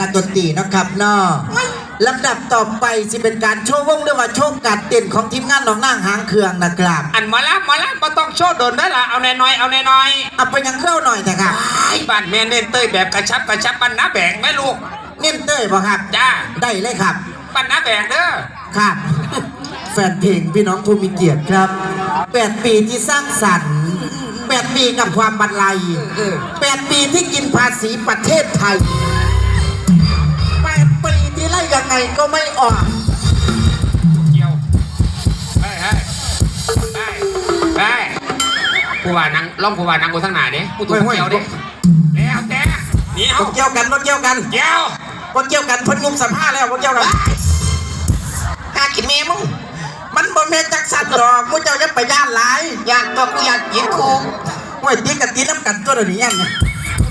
นักดนตรีเนาะครับเนาะลำดับต่อไปจะเป็นการโชว์วงหรือว่าโชว์การเต้นของทีมงานน้องนางหางเครื่องนะครับอันหมาละหมาละมาต้องโชว์โดนได้ละเอาแน่น้อยเอาแน่น้อยเอาไปยังเข้าหน่อยแต่ครับไอ้บ้านแม่เน้นเต้ยแบบกระชับกระชับปันน้าแบงไหมลูก เน้นเต้ยบ่ครับจ้าได้เลยครับ ปันน้าแบงเด้อครับ แฟนเพลงพี่น้องผู้มีเกียรติครับ8ปีที่สร้างสรรค์8ปีกับความบรรลัย8ปีที่กินภาษีประเทศไทย8ปีที่ไล่ ยังไงก็ไม่ออก เกี่ยวเฮ้ยเฮ้ยเฮ้ยเฮ้ยผู้ว่านังล่องผู้ว่านังกูทั้งหนาเด้ผู้ถูกเกี่ยวเด้แล้วแต่หนี่เอาบ่เกี่ยวกันบ่เกี่ยวกันเกี่ยวบ่เกี่ยวกันเพ้นงุมสัมภาษณ์แล้วบ่เกี่ยวกันหากินเมมึงมันบ่แม่นจักสันดอกมึงเจ้าอย่าไปย่านหลายย่านก็กูย่านกินคุกโอ้ยตีกันตีน้ำกันตัวเดี๋ยวนี้ยังไง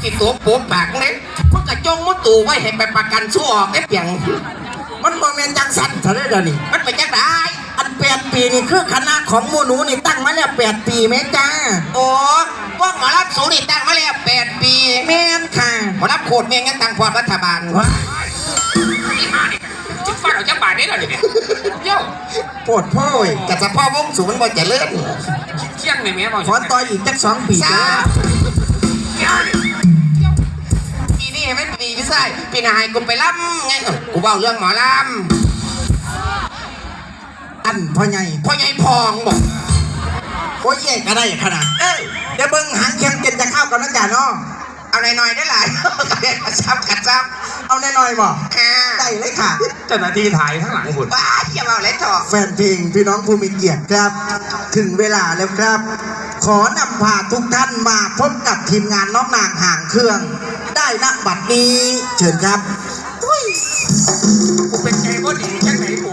ที่ตัวโป๊ปากเลย มันกระจงมุดตู่ไว้ให้ไปประกันสู้ออกได้เปียง มันบ่แม่นจักสันเท่าไรเดี๋ยวนี้มันไปจักได้อันแปดปีนี่คือคณะของหมูหนูนี่ตั้งมาแล้วแปดปีแม่จ้า โอ้พวกหมอรับสูนี่ตั้งมาแล้วแปดปีแม่นค่ะหมอรับโคตรเมียงั้นตั้งความรัฐบาลวะจิ๊บฟ้าเราจะบาดได้หรอเนี่ยเย้าโปวดโพ่ยแต่สะพ่อวงสูงมันบ่จะเลื่อนเที่ยงในเมียบอกขอต่ออีกจักสองปีสาเด้อปีนี้ ไม่ปีพี่ชายปีหนายกูไปล่ำไงกูเบาเรื่องหมอลอันพ่อใหญ่ำพ่อใหญ่พองบอกโอ้ยเย่ก็ได้ขนาดเอ้ยเดี๋ยวเบิ่งหางเคียงเกินจะเข้ากันนะจ๊ะเนาะเอาหน่อยๆได้หลายกระชับกระชับเอาแน่นอยบ่ค่ะได้เลยค่ะเจ้าหน้าที่ถ่ายข้างหลังคุณว้าอย่าเอาเลยเถอะแฟนเพลงพี่น้องผู้มีเกียรติครับ ถึงเวลาแล้วครับ ขอนำพาทุกท่านมาพบกับทีมงานน้องนางห่างเครื่อง ได้ณบัดนี้ เชิญครับกูเป็นใจก็ดีจังไหนกู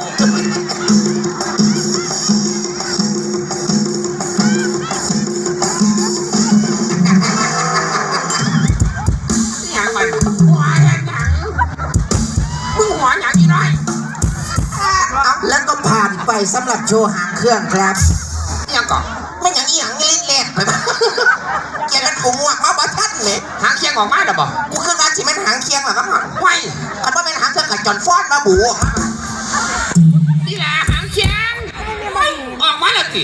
ยังมันหัวยังหยังมึงหัวหยังอีน้อยแล้วก็ผ่านไปสำหรับโชว์หางเครื่องครับยังก่อนไม่หยังอีหยังเล่นแหลกไปบ้าง เลยหางเคียงออกมาเด้อบ่กูขึ้นมาสิแม่นหางเคียงหรอครับไว้คันว่าเป็นหางเคียงกับจอนฟอนมาบูออกมานี่แหละหางเคียงออกมาแล้วสิ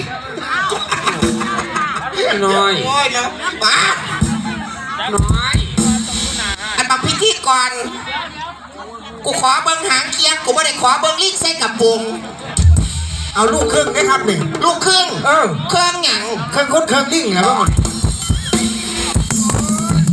น้อยน้อยนะมาน้อยอันบักพิธีก่อนกูขอเบิ้งหางเคียงกูไม่ได้ขอเบิ้งลิงใส่กับปุงเอาลูกเครื่องนะครับนี่ลูกครึ่งเออเครื่องหยังเครื่องคดเครื่องลิ่งนะว่า